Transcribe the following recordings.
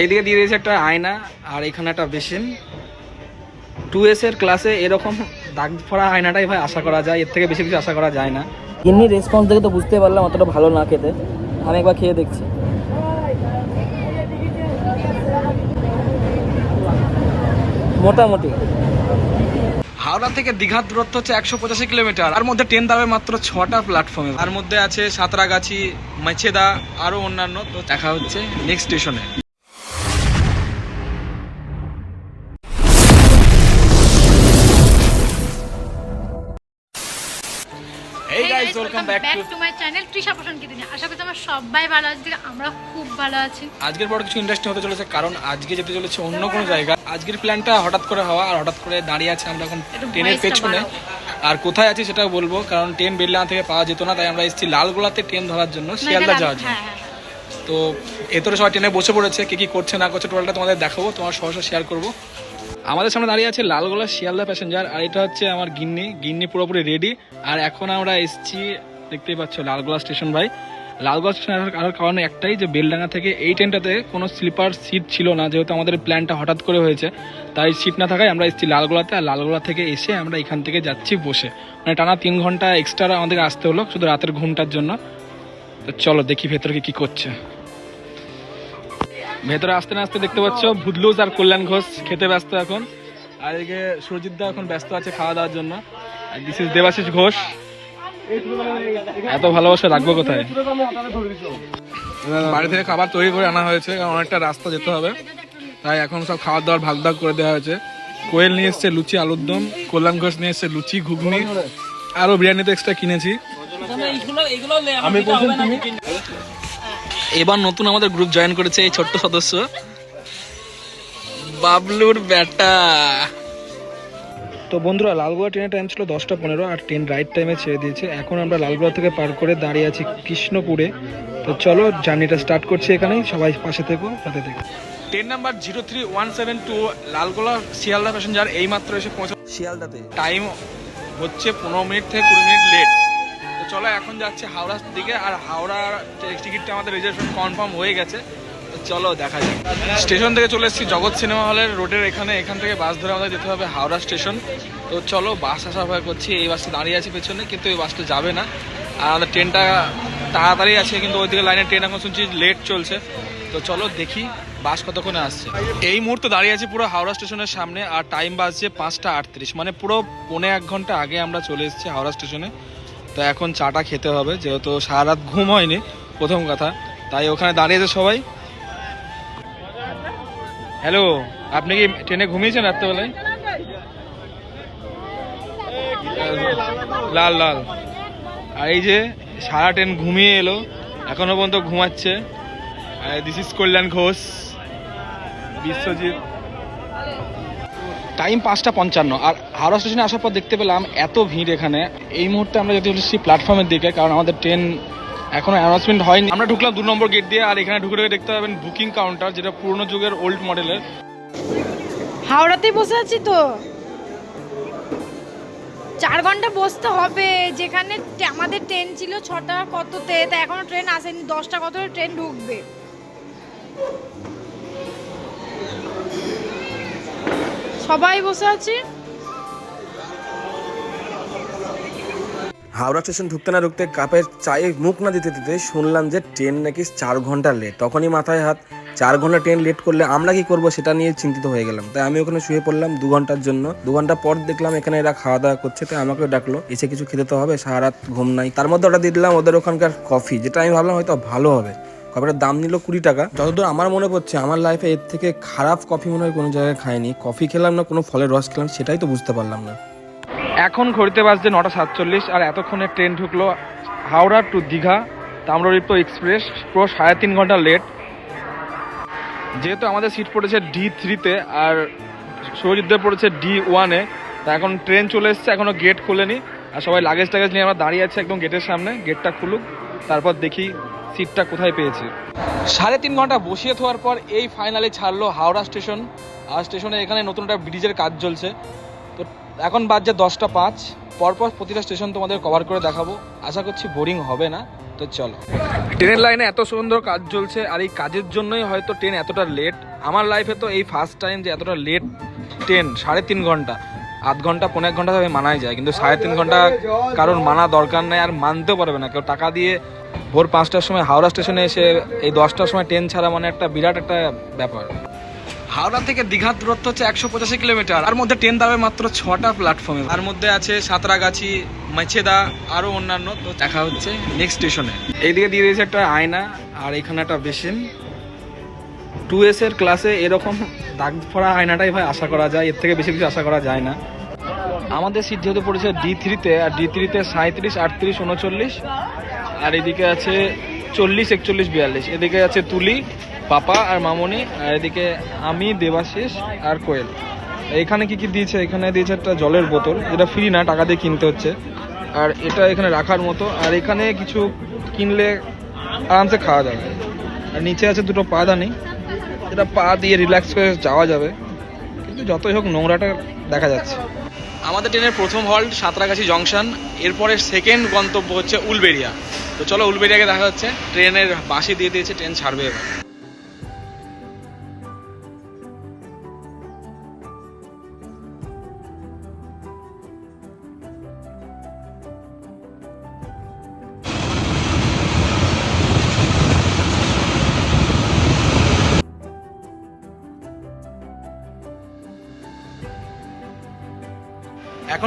এইদিকে দিয়ে দিয়েছে একটা আয়না আর এখানে একটা বেসিন। টু এস এর ক্লাসে এরকম দাগ ফোড়া আয়নাটাই ভাই আশা করা যায় এর থেকে বেশি কিছু আশা করা যায় না। এমনি রেসপন্স দেখে তো বুঝতে পারলাম অতটা ভালো না খেতে। আমি একবার খেয়ে দেখছি। মোটামুটি। হাওড়া থেকে দীঘার দূরত্ব হচ্ছে একশো পঁচাশি কিলোমিটার। তার মধ্যে ট্রেন দাবে মাত্র ছটা প্ল্যাটফর্মে তার মধ্যে আছে সাঁতরাগাছি মেছেদা আরও অন্যান্য। তো দেখা হচ্ছে নেক্সট স্টেশনে সবাই ভালো আছি আমরা খুব ভালো আছি। আজকের বড় কিছু ইন্টারেস্টিং হতে চলেছে কারণ আজকে যেতে চলেছে অন্য কোনো জায়গা। আজকের প্ল্যানটা হঠাৎ করে হওয়া আর হঠাৎ করে দাঁড়িয়ে আছে আমরা এখন ট্রেনের পেছনে। আর কোথায় আছি সেটাও বলব কারণ ট্রেন বেললাম থেকে পাওয়া যেত না তাই আমরা এসেছি লালগোলাতে ট্রেন ধরার জন্য শিয়ালদা যাওয়ার জন্য। হ্যাঁ হ্যাঁ তো এতরে সবাই ট্রেনে বসে পড়েছে কে কি করছে না করছে টোটালটা তোমাদের দেখাবো তোমার সহসা শেয়ার করব। আমাদের সামনে দাঁড়িয়ে আছে লালগোলা শিয়ালদা প্যাসেঞ্জার আর এটা হচ্ছে আমার গিন্নি। গিন্নি পুরোপুরি রেডি আর এখন আমরা এসেছি দেখতেই পাচ্ছ লালগোলা স্টেশন ভাই। লালগোলা স্টেশন আসার কারণ একটাই যে বেলডাঙ্গা থেকে এই ট্রেনটাতে কোনো স্লিপার সিট ছিল না, যেহেতু আমাদের প্ল্যানটা হঠাৎ করে হয়েছে। তাই সিট না থাকায় আমরা এসেছি লালগোলাতে আর লালগোলা থেকে এসে আমরা এখান থেকে যাচ্ছি বসে। মানে টানা তিন ঘণ্টা এক্সট্রা আমাদের আসতে হলো শুধু রাতের ঘুমটার জন্য। তো চলো দেখি ভেতরে কি করছে। ভেতরে আসতে না আসতে দেখতে পাচ্ছ ভুদলুজ আর কল্যাণ ঘোষ খেতে ব্যস্ত এখন। আর এদিকে সুরজিৎ দা এখন ব্যস্ত আছে খাওয়া দাওয়ার জন্য। This is Debashis Ghosh. এত ভালোবাসা রাখব কোথায়? বাড়ি থেকে খাবার তৈরি করে আনা হয়েছে কারণ অনেকটা রাস্তা যেতে হবে। তাই এখন সব খাবার দাবার ভাগ ভাগ করে দেওয়া হয়েছে। কোয়েল নিয়ে এসছে লুচি আলুর দম কল্যাণ ঘোষ নিয়ে এসছে লুচি ঘুগনি আরও বিরিয়ানি তো এক্সট্রা কিনেছি। আমি এবার নতুন আমাদের গ্রুপ জয়েন করেছে এই ছোট্ট সদস্য। বাবলুর বেটা। তো বন্ধুরা লালগোয়া ট্রেনের টাইম ছিল দশটা পনেরো আর ট্রেন রাইট টাইমে ছেড়ে দিয়েছে। এখন আমরা লালগোয়া থেকে পার করে দাঁড়িয়ে আছি কৃষ্ণপুরে। তো চলো জার্নিটা স্টার্ট করছি এখানেই। সবাই পাশে থেকো সাথে থেকো। Train number zero three one seven two Lalgola Sealdah passenger এই মাত্র এসে পৌঁছে শিয়ালদাতে। টাইম হচ্ছে পনেরো মিনিট থেকে কুড়ি মিনিট লেট তো চলো এখন যাচ্ছে হাওড়ার দিকে। আর হাওড়ার টিকিটটা আমাদের রিজার্ভেশন কনফার্ম হয়ে গেছে। চলো, দেখা যাক। স্টেশন থেকে চলে এসেছি জগৎ সিনেমা হলের রোডের এখানে। এখান থেকে বাস ধরে আমাদের যেতে হবে হাওড়া স্টেশন। তো চলো, বাস আসা ভয় করছি, এই বাসটা দাঁড়িয়ে আছে পেছনে, কিন্তু এই বাসটা যাবে না। আর আমাদের ট্রেনটা তাড়াতাড়ি আছে, কিন্তু ওইদিকে লাইনের ট্রেন এখন শুনছি লেট চলছে। তো চলো, দেখি বাস কতক্ষণে আসছে। এই মুহূর্তে দাঁড়িয়ে আছি পুরো হাওড়া স্টেশনের সামনে, আর টাইম বাজছে পাঁচটা আটত্রিশ। মানে পুরো পৌনে এক ঘণ্টা আগে আমরা চলে এসেছি হাওড়া স্টেশনে। তো এখন চাটা খেতে হবে, যেহেতু সারা রাত ঘুম হয়নি, প্রথম কথা। তাই ওখানে দাঁড়িয়েছে সবাই। হ্যালো, আপনি কি ট্রেনে ঘুমিয়েছেন রাত্রেবেলায়? লাল লাল। আর এই যে সারা ট্রেন ঘুমিয়ে এলো, এখনও পর্যন্ত ঘুমাচ্ছে। This is Kalyan Ghosh, Biswajit. Time পাঁচটা পঞ্চান্ন। আর হাওড়া স্টেশনে আসার পর দেখতে পেলাম এত ভিড় এখানে। এই মুহূর্তে আমরা যেতে চলেছি প্ল্যাটফর্মের দিকে, কারণ আমাদের ট্রেন এখনও অ্যানাউন্সমেন্ট হয়নি। আমরা ঢুকলাম দু নম্বর গেট দিয়ে, আর এখানে ঢুকে ঢুকে দেখতে পাবেন বুকিং কাউন্টার যেটা পুরনো যুগের ওল্ড মডেলের হাওড়াতেই বসে আছি তো। চার ঘণ্টা বসতে হবে। যেখানে আমাদের ট্রেন ছিল ছটা কততে, তা এখনও ট্রেন আসেনি। দশটা কত ট্রেন ঢুকবে। সবাই বসে আছি। হাওড়া স্টেশন ঢুকতে না ঢুকতে কাপের চায়ে মুখ না দিতে দিতে শুনলাম যে ট্রেন নাকি চার ঘণ্টা লেট তখনই মাথায় হাত, চার ঘণ্টা ট্রেন লেট করলে আমরা কি করব সেটা নিয়ে চিন্তিত হয়ে গেলাম। তাই আমি ওখানে শুয়ে পড়লাম দু ঘণ্টার জন্য। দু ঘণ্টা পর দেখলাম এখানে এরা খাওয়া দাওয়া করছে, তাই আমাকে ডাকলো, এসে কিছু খেতে তো হবে সারা রাত ঘুম নাই। তার মধ্যে ওটা দিলাম ওদের ওখানকার কফি যেটা আমি ভাবলাম হয়তো ভালো হবে। কফিটার দাম নিল কুড়ি টাকা। যতদূর আমার মনে পড়ছে, আমার লাইফে এর থেকে খারাপ কফি মনে হয় কোনো জায়গায় খাইনি। কফি খেলাম না, কোনো ফলের রস খেলাম, সেটাই তো বুঝতে পারলাম না। এখন ঘড়িতে বাজছে নটা সাতচল্লিশ আর এতক্ষণে ট্রেন ঢুকলো হাওড়া টু দীঘা তাম্রলিপ্ত এক্সপ্রেস, পুরো সাড়ে তিন ঘণ্টা লেট যেহেতু আমাদের সিট পড়েছে ডি থ্রিতে আর সৌজিতদের পড়েছে ডি ওয়ানে তা এখন ট্রেন চলে এসছে এখনও গেট খুলেনি। আর সবাই লাগেজ টাগেজ নিয়ে আমরা দাঁড়িয়ে আছি একদম গেটের সামনে গেটটা খুলুক, তারপর দেখি সিটটা কোথায় পেয়েছি। সাড়ে তিন ঘণ্টা বসিয়ে থাকার পর এই ফাইনালি ছাড়লো হাওড়া স্টেশন আর স্টেশনে এখানে নতুন একটা ব্রিজের কাজ চলছে। তো এখন বাজছে দশটা পাঁচ। পরপর প্রতিটা স্টেশন তোমাদের কভার করে দেখাবো। আশা করছি বোরিং হবে না, তো চলো। ট্রেনের লাইনে এত সুন্দর কাজ চলছে, আর এই কাজের জন্যই হয়তো ট্রেন এতটা লেট আমার লাইফে তো এই ফার্স্ট টাইম যে এতটা লেট ট্রেন, সাড়ে তিন ঘণ্টা। আধ ঘণ্টা পনেরো ঘণ্টা তবে মানাই যায়, কিন্তু সাড়ে তিন ঘণ্টা কারোর মানা দরকার নেই, আর মানতেও পারবে না। কেউ টাকা দিয়ে ভোর পাঁচটার সময় হাওড়া স্টেশনে এসে এই দশটার সময় ট্রেন ছাড়া মানে একটা বিরাট একটা ব্যাপার। হাওড়া থেকে দীঘার দূরত্ব হচ্ছে একশো পঁচাশি কিলোমিটার। আর মধ্যে ট্রেন দাঁড়াবে মাত্র ছটা প্ল্যাটফর্মে তার মধ্যে আছে সাঁতরাগাছি মেছেদা আরও অন্যান্য। তো দেখা হচ্ছে নেক্সট স্টেশনে এইদিকে দিয়ে দিয়েছে একটা আয়না আর এখানে একটা বেসিন। টু এস এর ক্লাসে এরকম দাগ পড়া আয়নাটাই ভাই আশা করা যায়। এর থেকে বেশি কিছু আশা করা যায় না। আমাদের সিট যেহেতু পড়েছে ডি থ্রিতে আর ডি থ্রিতে সাঁত্রিশ আটত্রিশ, উনচল্লিশ। আর এদিকে আছে চল্লিশ, একচল্লিশ, বিয়াল্লিশ। এদিকে আছে তুলি পাপা আর মামনি, আর এদিকে আমি, দেবাশিস আর কোয়েল। এখানে কি কি দিয়েছে? এখানে দিয়েছে একটা জলের বোতল, যেটা ফ্রি না, টাকা দিয়ে কিনতে হচ্ছে। আর এটা এখানে রাখার মতো। আর এখানে কিছু কিনলে আরামসে খাওয়া যাবে। আর নিচে আছে দুটো পাদানি এটা পা দিয়ে রিল্যাক্স করে যাওয়া যাবে। কিন্তু যতই হোক নোংরাটা দেখা যাচ্ছে। আমাদের ট্রেনের প্রথম হল্ট সাঁতরাগাছি জংশন। এরপরে সেকেন্ড গন্তব্য হচ্ছে উলবেরিয়া। তো চলো উলবেরিয়াকে দেখা যাচ্ছে। ট্রেনের বাসি দিয়ে দিয়েছে, ট্রেন ছাড়বে এবার।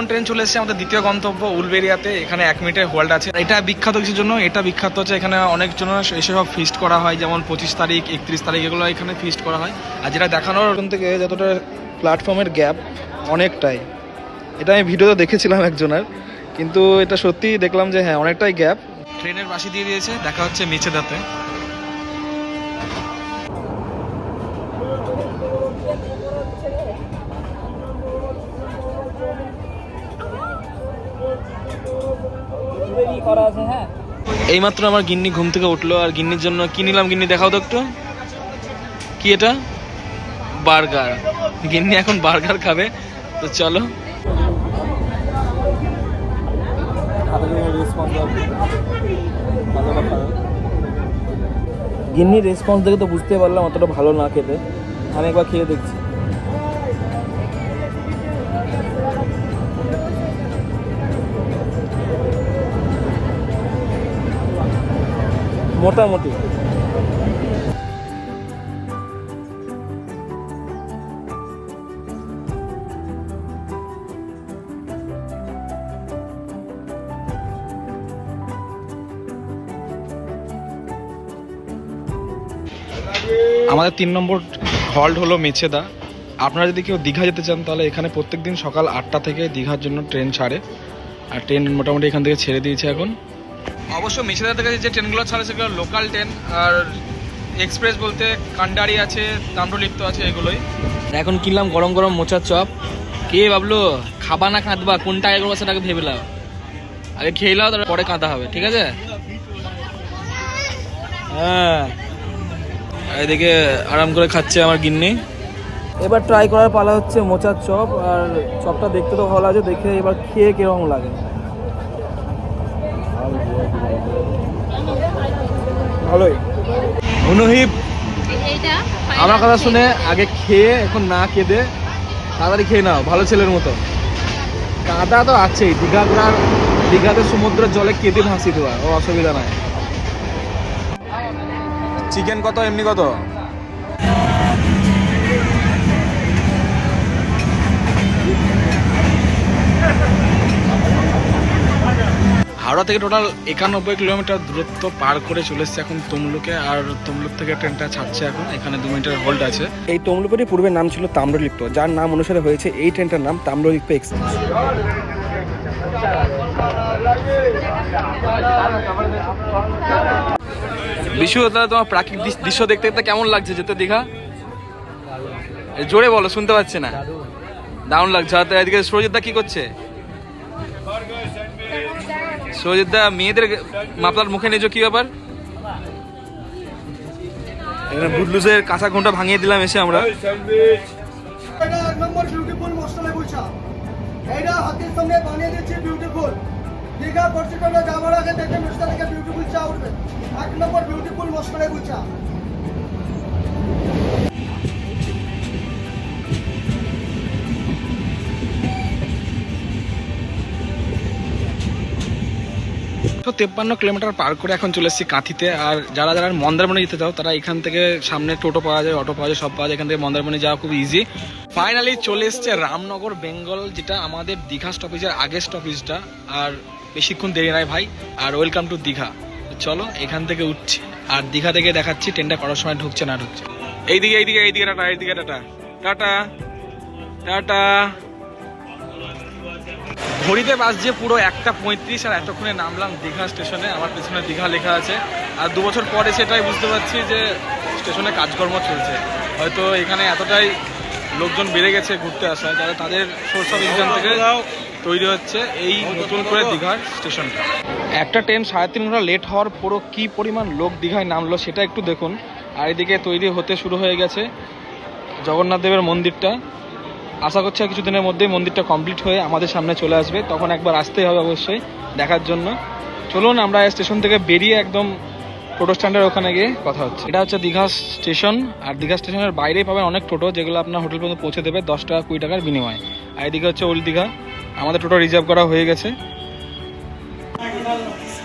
এখন ট্রেন চলে এসেছে আমাদের দ্বিতীয় গন্তব্য উলবেরিয়াতে এখানে এক মিনিটের হোল্ড আছে। এটা বিখ্যাত কিছুর জন্য এটা বিখ্যাত হচ্ছে এখানে অনেক জন এসব ফিস্ট করা হয় যেমন পঁচিশ তারিখ একত্রিশ তারিখ এগুলো এখানে ফিস্ট করা হয়। আর যেটা দেখানোর ওখান থেকে যতটা প্ল্যাটফর্মের গ্যাপ অনেকটাই। এটা আমি ভিডিওতে দেখেছিলাম একজনের কিন্তু এটা সত্যি দেখলাম যে হ্যাঁ অনেকটাই গ্যাপ ট্রেনের বাসি দিয়ে দিয়েছে দেখা হচ্ছে মেছেদাতে এইমাত্র আমার গিন্নি ঘুম থেকে উঠল আর গিন্নির জন্য কি নিলাম? গিন্নি দেখাও তো একটু। কি এটা? বার্গার। গিন্নি এখন বার্গার খাবে। তো চলো। গিন্নির রেসপন্স দেখে তো বুঝতে পারলাম অতটা ভালো না খেতে। আমি একবার খেয়ে দেখছি। মোটামুটি। আমাদের তিন নম্বর হল্ট হলো মেছেদা। আপনারা যদি কেউ দীঘা যেতে চান, তাহলে এখানে প্রত্যেকদিন সকাল আটটা থেকে দীঘার জন্য ট্রেন ছাড়ে। আর ট্রেন মোটামুটি এখান থেকে ছেড়ে দিয়েছে এখন। অবশ্য মেছেদা থেকে যে ট্রেনগুলো ছাড়ে সেগুলো লোকাল ট্রেন আর এক্সপ্রেস বলতে কান্ডারি আছে তাম্রলিপ্ত আছে এগুলোই। এখন কিনলাম গরম গরম মোচার চপ। কে ভাবলো খাবা না কাঁদবা কোনটা আগে করব সেটাকে ভেবে নাও আগে খেয়ে নাও তারপরে পরে কাঁদা হবে ঠিক আছে? হ্যাঁ। এদিকে আরাম করে খাচ্ছে আমার গিন্নি। এবার ট্রাই করার পালা হচ্ছে মোচার চপ আর চপটা দেখতে তো ভালো আছে দেখে এবার খেয়ে কীরকম লাগে। ভালোই। অনুহিব আমার কথা শুনে আগে খেয়ে এখন না কেঁদে তাড়াতাড়ি খেয়ে নাও ভালো ছেলের মতো। কাদা তো আছেই দীঘা ঘোরার দীঘাতে সমুদ্রের জলে কেঁদে ভাসি দেওয়া ও অসুবিধা নাই। চিকেন কত এমনি কত? হাওড়া থেকে টোটাল একানব্বই কিলোমিটার দূরত্ব পার করে চলে এসছে এখন তমলুকে আর তমলুক থেকে ট্রেনটা ছাড়ছে এখন। এখানে দু মিনিটের হোল্ড আছে। এই তমলুকেরই পূর্বের নাম ছিল তাম্রলিপ্ত যার নাম অনুসারে হয়েছে এই ট্রেনটার নাম তাম্রলিপ্ত এক্সপ্রেস। বিশু তাহলে তোমার প্রাকৃতিক দৃশ- দৃশ্য দেখতে দেখতে কেমন লাগছে যেতে দীঘা? জোরে বলো শুনতে পাচ্ছি না। দারুণ লাগছে। আর এদিকে সুরজিৎ দা কি করছে? সুরজিৎ দা মেয়েদের মাপলার মুখে নিয়েছো কি ব্যাপার? এখানে বুটলুসের কাঁচা ঘণ্টা ভাঙিয়ে দিলাম এসে আমরা। এটা এক নম্বর বিউটিফুল মশলা লেবু চা এইটা হাতের সামনে বানিয়ে দিচ্ছি বিউটিফুল দীঘা পর্যটনে যাওয়ার আগে দেখে বিউটিফুল চা উঠবে। এক নম্বর বিউটিফুল মশলা চা তেপ্পান্ন কিলোমিটার পার করে এখন চলে এসেছি কাঁথিতে। আর যারা যারা মন্দারমণি যেতে চাও, তারা এখান থেকে সামনে টোটো পাওয়া যায়, অটো পাওয়া যায়, সব পাওয়া যায়। এখান থেকে মন্দারমণি যাওয়া খুব ইজি ফাইনালি চলে এসছে রামনগর, বেঙ্গল, যেটা আমাদের দীঘা স্টপেজের আগের স্টপেজটা আর বেশিক্ষণ দেরি নাই ভাই। আর ওয়েলকাম টু দীঘা। চলো, এখান থেকে উঠছি। আর দীঘা থেকে দেখাচ্ছি ট্রেনটা করার সময় ঢুকছে না ঢুকছে। এইদিকে এইদিকে এইদিকে টাটা এইদিকে টাটা। Tata tata. ঘড়িতে বাজছে পুরো একটা পঁয়ত্রিশ আর এতক্ষণে নামলাম দীঘা স্টেশনে। আমার পেছনে দীঘা লেখা আছে। আর দু বছর পরে সেটাই বুঝতে পারছি যে স্টেশনে কাজকর্ম চলছে। হয়তো এখানে এতটাই লোকজন বেড়ে গেছে ঘুরতে আসা যারা তাদের সোর্স অফ ইনকাম থেকে তৈরি হচ্ছে এই নতুন করে দীঘার স্টেশনটা। একটা ট্রেন সাড়ে তিন ঘণ্টা লেট হওয়ার পুরো কি পরিমাণ লোক দীঘায় নামলো সেটা একটু দেখুন। আর এদিকে তৈরি হতে শুরু হয়ে গেছে। জগন্নাথ দেবের মন্দিরটা। আশা করছি কিছুদিনের মধ্যেই মন্দিরটা কমপ্লিট হয়ে আমাদের সামনে চলে আসবে। তখন একবার আসতেই হবে অবশ্যই দেখার জন্য। চলুন, আমরা স্টেশন থেকে বেরিয়ে একদম টোটো স্ট্যান্ডের ওখানে গিয়ে কথা হচ্ছে। এটা হচ্ছে দীঘা স্টেশন আর দীঘা স্টেশনের বাইরেই পাবেন অনেক টোটো যেগুলো আপনার হোটেল পর্যন্ত পৌঁছে দেবে দশ টাকা, কুড়ি টাকার বিনিময়ে। আর এদিকে হচ্ছে ওল্ড দীঘা, আমাদের টোটো রিজার্ভ করা হয়ে গেছে।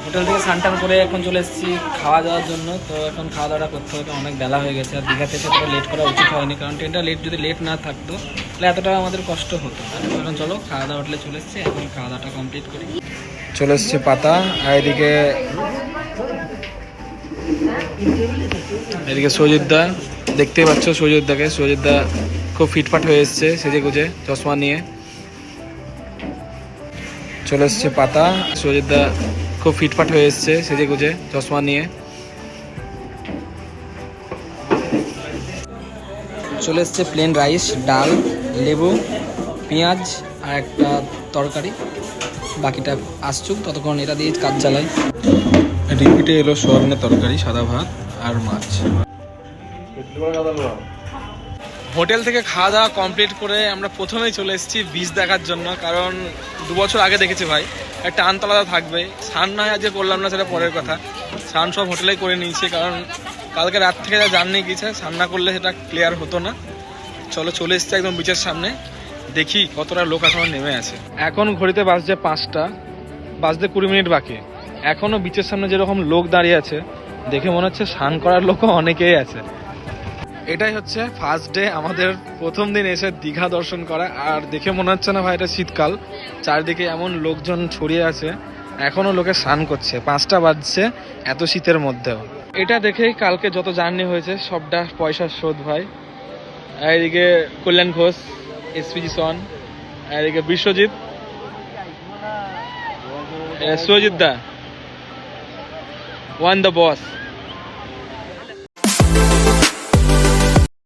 হোটেল থেকে সানটান করে এখন চলে এসেছি খাওয়া দাওয়ার জন্য। তো এখন খাওয়া দাওয়াটা করতে হবে, অনেক বেলা হয়ে গেছে। আর দীঘাতে এতটা লেট করা উচিত হয়নি, কারণ ট্রেনটা লেট যদি লেট না থাকতো তাহলে এতটা আমাদের কষ্ট হতো। তো এখন চলো, খাওয়া দাওয়া হোটেলে চলে এসেছি, এখন খাওয়া দাওয়াটা কমপ্লিট করি। চলে এসছে পাতা, আর এদিকে এদিকে সজিদদা দেখতেই পাচ্ছ সজিদদাকে সজিদদা খুব ফিটফাট হয়ে এসছে সেজে গুজে, চশমা নিয়ে। চলে এসছে পাতা সজিদদা খুব ফিটফাট হয়ে এসছে সেজে গুজে, চশমা নিয়ে। চলে এসছে প্লেন রাইস ডাল। লেবু পেঁয়াজ আর একটা তরকারি। বাকিটা আসছুক ততক্ষণ এটা দিয়ে কাজ চালাই। রিপিটে এলো সোয়াবিনের তরকারি সাদা ভাত আর মাছ। হোটেল থেকে খাওয়া দাওয়া কমপ্লিট করে আমরা প্রথমেই চলে এসেছি বীজ দেখার জন্য কারণ দু বছর আগে দেখেছি ভাই। একটা আনতলাদা থাকবে। স্নান না হয় আজকে করলাম না সেটা পরের কথা। স্নান সব হোটেলেই করে নিয়েছি কারণ কালকে রাত থেকে যা জার্নি গিয়েছে স্নান না করলে সেটা ক্লিয়ার হতো না। চলো চলে এসছে একদম বিচের সামনে। দেখি কতটা লোক এখনও নেমে আছে। এখন ঘড়িতে বাজছে পাঁচটা, বাজতে কুড়ি মিনিট বাকি। এখনও বিচের সামনে যেরকম লোক দাঁড়িয়ে আছে, দেখে মনে হচ্ছে স্নান করার লোকও অনেকেই আছে। এটাই হচ্ছে ফার্স্ট ডে আমাদের প্রথম দিন এসে দীঘা দর্শন করা। আর দেখে মনে হচ্ছে না ভাই, এটা শীতকাল। চারদিকে এমন লোকজন ছড়িয়ে আছে, এখনও লোকে স্নান করছে। পাঁচটা বাজছে এত শীতের মধ্যেও। এটা দেখেই কালকে যত জার্নি হয়েছে, সবটা পয়সার শোধ ভাই। এদিকে কল্যাণ ঘোষ এসপিজি সন এদিকে বিশ্বজিৎ সুজিৎ দা ওয়ান দ্য বস